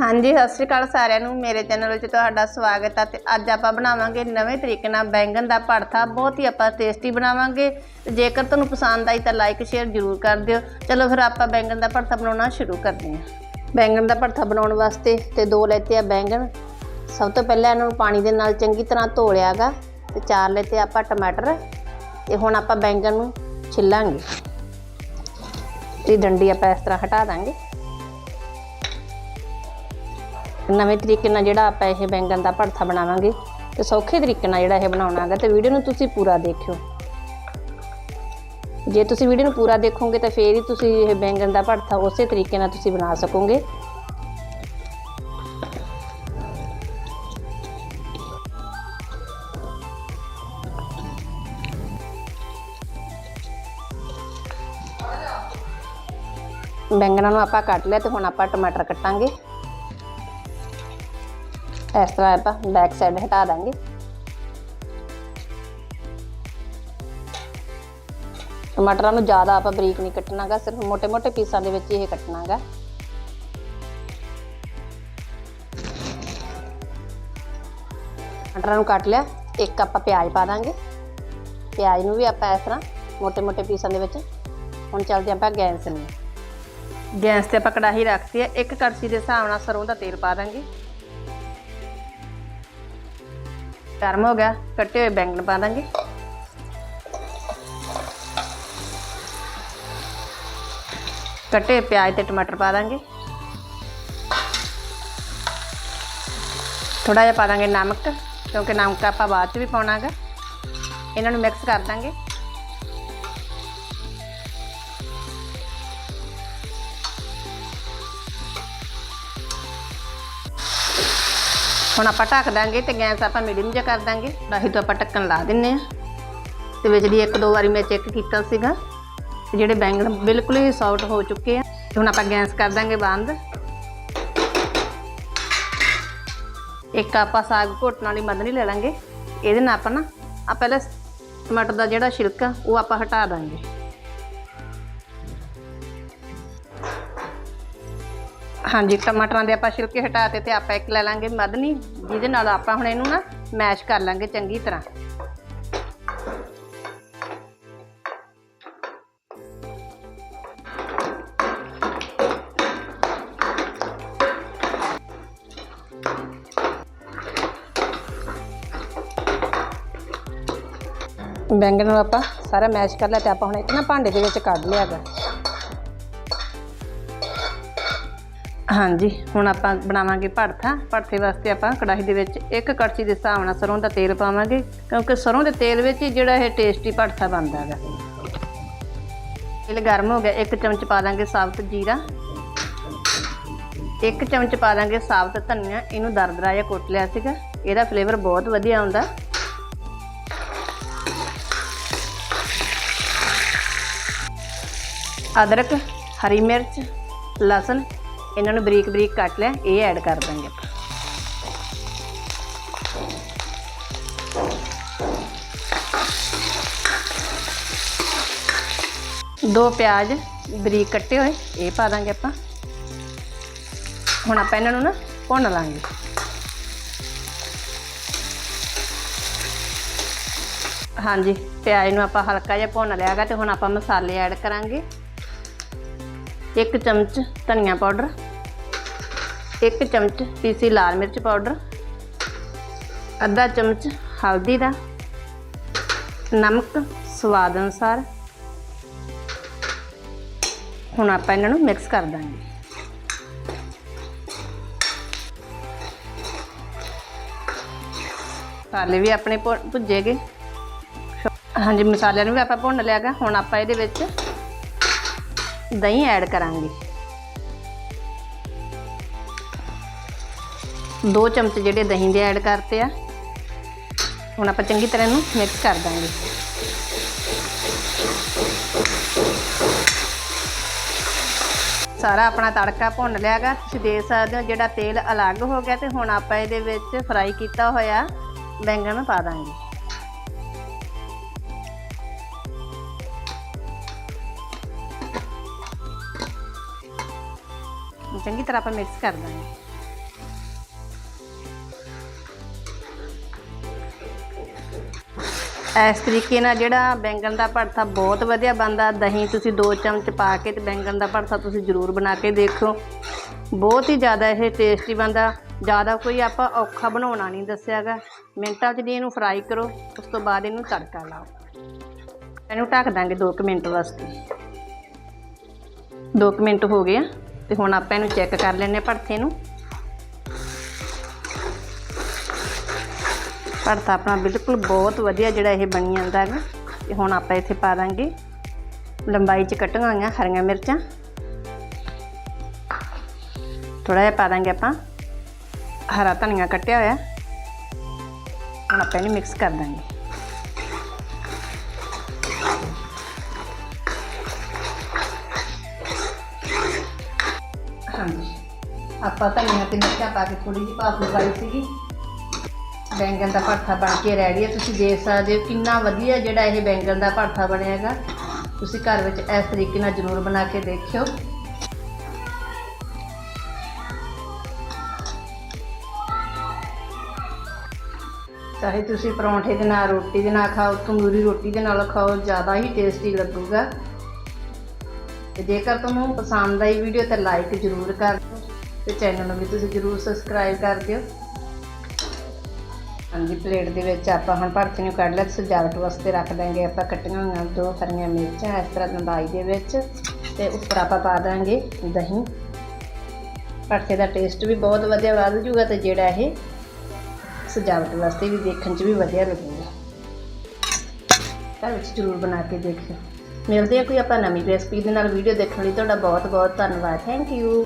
ਹਾਂਜੀ, ਸਤਿ ਸ਼੍ਰੀ ਅਕਾਲ ਸਾਰਿਆਂ ਨੂੰ। ਮੇਰੇ ਚੈਨਲ ਵਿੱਚ ਤੁਹਾਡਾ ਸਵਾਗਤ ਹੈ ਤੇ ਅੱਜ ਆਪਾਂ ਬਣਾਵਾਂਗੇ ਨਵੇਂ ਤਰੀਕੇ ਨਾਲ ਬੈਂਗਣ ਦਾ ਭੜਥਾ। ਬਹੁਤ ਹੀ ਆਪਾਂ ਟੇਸਟੀ ਬਣਾਵਾਂਗੇ। ਤੇ ਜੇਕਰ ਤੁਹਾਨੂੰ ਪਸੰਦ ਆਈ ਤਾਂ ਲਾਈਕ, ਸ਼ੇਅਰ ਜ਼ਰੂਰ ਕਰ ਦਿਓ। ਚਲੋ ਫਿਰ ਆਪਾਂ ਬੈਂਗਣ ਦਾ ਭੜਥਾ ਬਣਾਉਣਾ ਸ਼ੁਰੂ ਕਰਦੇ ਹਾਂ। ਬੈਂਗਣ ਦਾ ਭੜਥਾ ਬਣਾਉਣ ਵਾਸਤੇ ਤੇ ਦੋ ਲੈਤੇ ਆ ਬੈਂਗਣ। ਸਭ ਤੋਂ ਪਹਿਲਾਂ ਇਹਨਾਂ ਨੂੰ ਪਾਣੀ ਦੇ ਨਾਲ ਚੰਗੀ ਤਰ੍ਹਾਂ ਧੋ ਲਿਆਗਾ ਤੇ ਚਾਰ ਲੈਤੇ ਆਪਾਂ ਟਮਾਟਰ। ਤੇ ਹੁਣ ਆਪਾਂ ਬੈਂਗਣ ਨੂੰ ਛਿੱਲਾਂਗੇ। ਇਹ ਡੰਡੀ ਆਪਾਂ ਇਸ ਤਰ੍ਹਾਂ ਹਟਾ ਦਾਂਗੇ। ਨਵੇਂ ਤਰੀਕੇ ਨਾਲ ਜਿਹੜਾ ਆਪਾਂ ਇਹ ਬੈਂਗਣ ਦਾ ਭੜਥਾ ਬਣਾਵਾਂਗੇ ਤੇ ਸੌਖੇ ਤਰੀਕੇ ਨਾਲ ਜਿਹੜਾ ਇਹ ਬਣਾਉਣਾ ਹੈਗਾ ਤੇ ਵੀਡੀਓ ਨੂੰ ਤੁਸੀਂ ਪੂਰਾ ਦੇਖਿਓ। ਜੇ ਤੁਸੀਂ ਵੀਡੀਓ ਨੂੰ ਪੂਰਾ ਦੇਖੋਗੇ ਤਾਂ ਫੇਰ ਹੀ ਤੁਸੀਂ ਇਹ ਬੈਂਗਣ ਦਾ ਭੜਥਾ ਉਸੇ ਤਰੀਕੇ ਨਾਲ ਤੁਸੀਂ ਬਣਾ ਸਕੋਗੇ। ਬੈਂਗਣਾਂ ਨੂੰ ਆਪਾਂ ਕੱਟ ਲਿਆ ਤੇ ਹੁਣ ਆਪਾਂ ਟਮਾਟਰ ਕੱਟਾਂਗੇ। ਇਸ ਤਰ੍ਹਾਂ ਆਪਾਂ ਬੈਕ ਸਾਈਡ ਹਟਾ ਦਾਂਗੇ। ਟਮਾਟਰਾਂ ਨੂੰ ਜ਼ਿਆਦਾ ਆਪਾਂ ਬਰੀਕ ਨਹੀਂ ਕੱਟਣਾਗਾ, ਸਿਰਫ ਮੋਟੇ ਮੋਟੇ ਪੀਸਾਂ ਦੇ ਵਿੱਚ ਇਹ ਕੱਟਣਾਗਾ। ਟਮਾਟਰਾਂ ਨੂੰ ਕੱਟ ਲਿਆ, ਇੱਕ ਆਪਾਂ ਪਿਆਜ਼ ਪਾ ਦਾਂਗੇ। ਪਿਆਜ਼ ਨੂੰ ਵੀ ਆਪਾਂ ਇਸ ਤਰ੍ਹਾਂ ਮੋਟੇ ਮੋਟੇ ਪੀਸਾਂ ਦੇ ਵਿੱਚ। ਹੁਣ ਚੱਲਦੇ ਆਪਾਂ ਗੈਸ ਨੂੰ ਗੈਸ ਤੇ ਆਪਾਂ ਕੜਾਹੀ ਰੱਖਤੀ ਹੈ, ਇੱਕ ਕੜਛੀ ਦੇ ਹਿਸਾਬ ਨਾਲ ਸਰੋਂ ਦਾ ਤੇਲ ਪਾ ਦਾਂਗੇ। ਗਰਮ ਹੋ ਗਿਆ, ਕੱਟੇ ਹੋਏ ਬੈਂਗਣ ਪਾ ਦਾਂਗੇ। ਕੱਟੇ ਪਿਆਜ਼ ਤੇ ਟਮਾਟਰ ਪਾ ਦਾਂਗੇ। ਥੋੜਾ ਜਿਹਾ ਪਾ ਦਾਂਗੇ ਨਮਕ, ਕਿਉਂਕਿ ਨਮਕ ਆਪਾਂ ਬਾਅਦ ਚ ਵੀ ਪਾਉਣਾ ਹੈਗਾ ਇਹਨਾਂ ਨੂੰ ਮਿਕਸ ਕਰ ਦਾਂਗੇ। ਹੁਣ ਆਪਾਂ ਢੱਕ ਦਾਂਗੇ ਤੇ ਗੈਸ ਆਪਾਂ ਮੀਡੀਅਮ ਜਿਹਾ ਕਰ ਦਾਂਗੇ। ਕੜਾਹੀ ਤੋਂ ਆਪਾਂ ਢੱਕਣ ਲਾ ਦਿੰਨੇ ਆ। ਤੇ ਵਿੱਚ ਦੀ ਇੱਕ ਦੋ ਵਾਰੀ ਮੈਂ ਚੈੱਕ ਕੀਤਾ ਸੀਗਾ। ਤੇ ਜਿਹੜੇ ਬੈਂਗਣ ਬਿਲਕੁਲ ਹੀ ਸੌਫਟ ਹੋ ਚੁੱਕੇ ਆ। ਤੇ ਹੁਣ ਆਪਾਂ ਗੈਸ ਕਰ ਦਾਂਗੇ ਬੰਦ। ਇੱਕ ਆਪਾਂ ਸਾਗ ਘੋਟਣ ਵਾਲੀ ਮਦਨੀ ਲੈ ਲਾਂਗੇ। ਇਹਦੇ ਨਾਲ ਆਪਾਂ ਨਾ ਆ ਪਹਿਲਾਂ ਟਮਾਟਰ ਦਾ ਜਿਹੜਾ ਛਿਲਕਾ, ਉਹ ਆਪਾਂ ਹਟਾ ਦਾਂਗੇ। ਹਾਂਜੀ, ਟਮਾਟਰਾਂ ਦੇ ਆਪਾਂ ਛਿਲਕੇ ਹਟਾਤੇ ਤੇ ਆਪਾਂ ਇੱਕ ਲੈ ਲਾਂਗੇ ਮਦਨੀ ਜਿਹਦੇ ਨਾਲ ਆਪਾਂ ਹੁਣ ਇਹਨੂੰ ਨਾ ਮੈਸ਼ ਕਰ ਲਾਂਗੇ ਚੰਗੀ ਤਰ੍ਹਾਂ। ਬੈਂਗਣ ਨੂੰ ਆਪਾਂ ਸਾਰਾ ਮੈਸ਼ ਕਰ ਲਿਆ ਤੇ ਆਪਾਂ ਹੁਣ ਇੱਕ ਨਾ ਭਾਂਡੇ ਦੇ ਵਿੱਚ ਕੱਢ ਲਿਆਗਾ ਹਾਂਜੀ, ਹੁਣ ਆਪਾਂ ਬਣਾਵਾਂਗੇ ਭੜਥਾ ਭੜਥੇ ਵਾਸਤੇ ਆਪਾਂ ਕੜਾਹੀ ਦੇ ਵਿੱਚ ਇੱਕ ਕੜਛੀ ਦੇ ਹਿਸਾਬ ਨਾਲ ਸਰੋਂ ਦਾ ਤੇਲ ਪਾਵਾਂਗੇ, ਕਿਉਂਕਿ ਸਰੋਂ ਦੇ ਤੇਲ ਵਿੱਚ ਹੀ ਜਿਹੜਾ ਇਹ ਟੇਸਟੀ ਭੜਥਾ ਬਣਦਾ ਹੈਗਾ। ਤੇਲ ਗਰਮ ਹੋ ਗਿਆ, ਇੱਕ ਚਮਚ ਪਾ ਦਾਂਗੇ ਸਾਬਤ ਜੀਰਾ। ਇੱਕ ਚਮਚ ਪਾ ਦਾਂਗੇ ਸਾਬਤ ਧਨੀਆ, ਇਹਨੂੰ ਦਰਦਰਾ ਜਿਹਾ ਕੁੱਟ ਲਿਆ ਸੀਗਾ। ਇਹਦਾ ਫਲੇਵਰ ਬਹੁਤ ਵਧੀਆ ਆਉਂਦਾ। ਅਦਰਕ, ਹਰੀ ਮਿਰਚ, ਲਸਣ ਇਹਨਾਂ ਨੂੰ ਬਰੀਕ ਬਰੀਕ ਕੱਟ ਲਿਆ ਇਹ ਐਡ ਕਰ ਦਾਂਗੇ ਆਪਾਂ। ਦੋ ਪਿਆਜ਼ ਬਰੀਕ ਕੱਟੇ ਹੋਏ, ਇਹ ਪਾ ਦਾਂਗੇ ਆਪਾਂ। ਹੁਣ ਆਪਾਂ ਇਹਨਾਂ ਨੂੰ ਨਾ ਭੁੰਨ ਲਾਂਗੇ। ਹਾਂਜੀ, ਪਿਆਜ਼ ਨੂੰ ਆਪਾਂ ਹਲਕਾ ਜਿਹਾ ਭੁੰਨ ਲਿਆਗਾ ਤੇ ਹੁਣ ਆਪਾਂ ਮਸਾਲੇ ਐਡ ਕਰਾਂਗੇ। ਇੱਕ ਚਮਚ ਧਨੀਆ ਪਾਊਡਰ। ਇੱਕ ਚਮਚ ਪੀਸੀ ਲਾਲ ਮਿਰਚ ਪਾਊਡਰ, ਅੱਧਾ ਚਮਚ ਹਲਦੀ ਦਾ, ਨਮਕ ਸਵਾਦ ਅਨੁਸਾਰ। ਹੁਣ ਆਪਾਂ ਇਹਨਾਂ ਨੂੰ ਮਿਕਸ ਕਰ ਦਾਂਗੇ। ਮਸਾਲੇ ਵੀ ਆਪਣੇ ਭੁ- ਭੁੱਜੇਗੇ ਹਾਂਜੀ, ਮਸਾਲਿਆਂ ਨੂੰ ਵੀ ਆਪਾਂ ਭੁੰਨ ਲਿਆਗਾ ਹੁਣ ਆਪਾਂ ਇਹਦੇ ਵਿੱਚ ਦਹੀਂ ਐਡ ਕਰਾਂਗੇ। ਦੋ ਚਮਚ ਜਿਹੜੇ ਦਹੀਂ ਦੇ ਐਡ ਕਰਤੇ ਆ। ਹੁਣ ਆਪਾਂ ਚੰਗੀ ਤਰ੍ਹਾਂ ਇਹਨੂੰ ਮਿਕਸ ਕਰ ਦਾਂਗੇ। ਸਾਰਾ ਆਪਣਾ ਤੜਕਾ ਭੁੰਨ ਲਿਆਗਾ ਤੁਸੀਂ ਦੇਖ ਸਕਦੇ ਹੋ ਜਿਹੜਾ ਤੇਲ ਅਲੱਗ ਹੋ ਗਿਆ ਤੇ ਹੁਣ ਆਪਾਂ ਇਹਦੇ ਵਿੱਚ ਫਰਾਈ ਕੀਤਾ ਹੋਇਆ ਬੈਂਗਣ ਪਾ ਦਾਂਗੇ। ਚੰਗੀ ਤਰ੍ਹਾਂ ਆਪਾਂ ਮਿਕਸ ਕਰ ਦਾਂਗੇ। ਇਸ ਤਰੀਕੇ ਨਾਲ ਜਿਹੜਾ ਬੈਂਗਣ ਦਾ ਭੜਥਾ ਬਹੁਤ ਵਧੀਆ ਬਣਦਾ। ਦਹੀਂ ਤੁਸੀਂ 2 ਚਮਚ ਪਾ ਕੇ ਤੇ ਬੈਂਗਣ ਦਾ ਭੜਥਾ ਤੁਸੀਂ ਜ਼ਰੂਰ ਬਣਾ ਕੇ ਦੇਖੋ। ਬਹੁਤ ਹੀ ਜ਼ਿਆਦਾ ਇਹ ਟੇਸਟੀ ਬਣਦਾ। ਜ਼ਿਆਦਾ ਕੋਈ ਆਪਾਂ ਔਖਾ ਬਣਾਉਣਾ ਨਹੀਂ ਦੱਸਿਆਗਾ। ਮਿੰਟਾਂ 'ਚ ਜੀ ਇਹਨੂੰ ਫਰਾਈ ਕਰੋ, ਉਸ ਤੋਂ ਬਾਅਦ ਇਹਨੂੰ ਤੜਕਾ ਲਾਓ। ਇਹਨੂੰ ਢੱਕ ਦਾਂਗੇ 2 ਮਿੰਟ ਵਾਸਤੇ। 2 ਮਿੰਟ ਹੋ ਗਏ ਆ ਤੇ ਹੁਣ ਆਪਾਂ ਇਹਨੂੰ ਚੈੱਕ ਕਰ ਲੈਂਦੇ ਹਾਂ ਭਰਥੇ ਨੂੰ। ਭਰਤਾ ਆਪਣਾ ਬਿਲਕੁਲ ਬਹੁਤ ਵਧੀਆ ਜਿਹੜਾ ਇਹ ਬਣੀ ਜਾਂਦਾ ਹੈਗਾ। ਤੇ ਹੁਣ ਆਪਾਂ ਇੱਥੇ ਪਾ ਦਾਂਗੇ। ਲੰਬਾਈ 'ਚ ਕੱਟੀਆਂ ਹੋਈਆਂ ਹਰੀਆਂ ਮਿਰਚਾਂ। ਥੋੜਾ ਜਿਹਾ ਪਾ ਦਾਂਗੇ ਆਪਾਂ। ਹਰਾ ਧਨੀਆ ਕੱਟਿਆ ਹੋਇਆ। ਹੁਣ ਆਪਾਂ ਇਹਨੂੰ ਮਿਕਸ ਕਰ ਦਾਂਗੇ। ਹਾਂਜੀ। ਆਪਾਂ ਧਨੀਆ ਤੇ ਮਿਰਚਾਂ ਪਾ ਕੇ ਥੋੜੀ ਜਿਹੀ ਭਾਫ ਲਗਾਈ ਸੀਗੀ। ਬੈਂਗਣ ਦਾ ਭਰਥਾ ਬਣ ਕੇ ਰੈਡੀ ਹੈ। ਤੁਸੀਂ ਦੇਖ ਸਕਦੇ ਹੋ ਕਿੰਨਾ ਵਧੀਆ ਜਿਹੜਾ ਇਹ ਬੈਂਗਣ ਦਾ ਭਰਥਾ ਬਣਿਆ ਹੈਗਾ। ਤੁਸੀਂ ਘਰ ਵਿੱਚ ਇਸ ਤਰੀਕੇ ਨਾਲ ਜ਼ਰੂਰ ਬਣਾ ਕੇ ਦੇਖਿਓ। ਚਾਹੇ ਤੁਸੀਂ ਪਰੌਂਠੇ ਦੇ ਨਾਲ, ਰੋਟੀ ਦੇ ਨਾਲ ਖਾਓ, ਤੰਦੂਰੀ ਰੋਟੀ ਦੇ ਨਾਲ ਖਾਓ, ਜ਼ਿਆਦਾ ਹੀ ਟੇਸਟੀ ਲੱਗੂਗਾ। ਤੇ ਜੇਕਰ ਤੁਹਾਨੂੰ ਪਸੰਦ ਆਈ ਵੀਡੀਓ ਤਾਂ ਲਾਈਕ ਜ਼ਰੂਰ ਕਰ ਦਿਓ ਤੇ ਚੈਨਲ ਨੂੰ ਵੀ ਤੁਸੀਂ ਜ਼ਰੂਰ ਸਬਸਕ੍ਰਾਈਬ ਕਰ ਦਿਓ। ਹਾਂਜੀ, ਪਲੇਟ ਦੇ ਵਿੱਚ ਆਪਾਂ ਹੁਣ ਭਰਤੇ ਨੂੰ ਕੱਢ ਲਿਆ ਤੇ ਸਜਾਵਟ ਵਾਸਤੇ ਰੱਖ ਦਾਂਗੇ। ਆਪਾਂ ਕੱਟੀਆਂ ਹੋਈਆਂ ਦੋ ਹਰੀਆਂ ਮਿਰਚਾਂ, ਇਸ ਤਰ੍ਹਾਂ ਲੰਬਾਈ ਦੇ ਵਿੱਚ ਤੇ ਉੱਪਰ ਆਪਾਂ ਪਾ ਦਾਂਗੇ ਦਹੀਂ। ਭਰਤੇ ਦਾ ਟੇਸਟ ਵੀ ਬਹੁਤ ਵਧੀਆ ਵੱਧ ਜੂਗਾ ਤੇ ਜਿਹੜਾ ਇਹ ਸਜਾਵਟ ਵਾਸਤੇ ਵੀ ਦੇਖਣ 'ਚ ਵੀ ਵਧੀਆ ਲੱਗੂਗਾ। ਘਰ ਵਿੱਚ ਜ਼ਰੂਰ ਬਣਾ ਕੇ ਦੇਖਿਓ। ਮਿਲਦੇ ਆ ਕੋਈ ਆਪਾਂ ਨਵੀਂ ਰੈਸਪੀ ਦੇ ਨਾਲ। ਵੀਡੀਓ ਦੇਖਣ ਲਈ ਤੁਹਾਡਾ ਬਹੁਤ ਬਹੁਤ ਧੰਨਵਾਦ। Thank you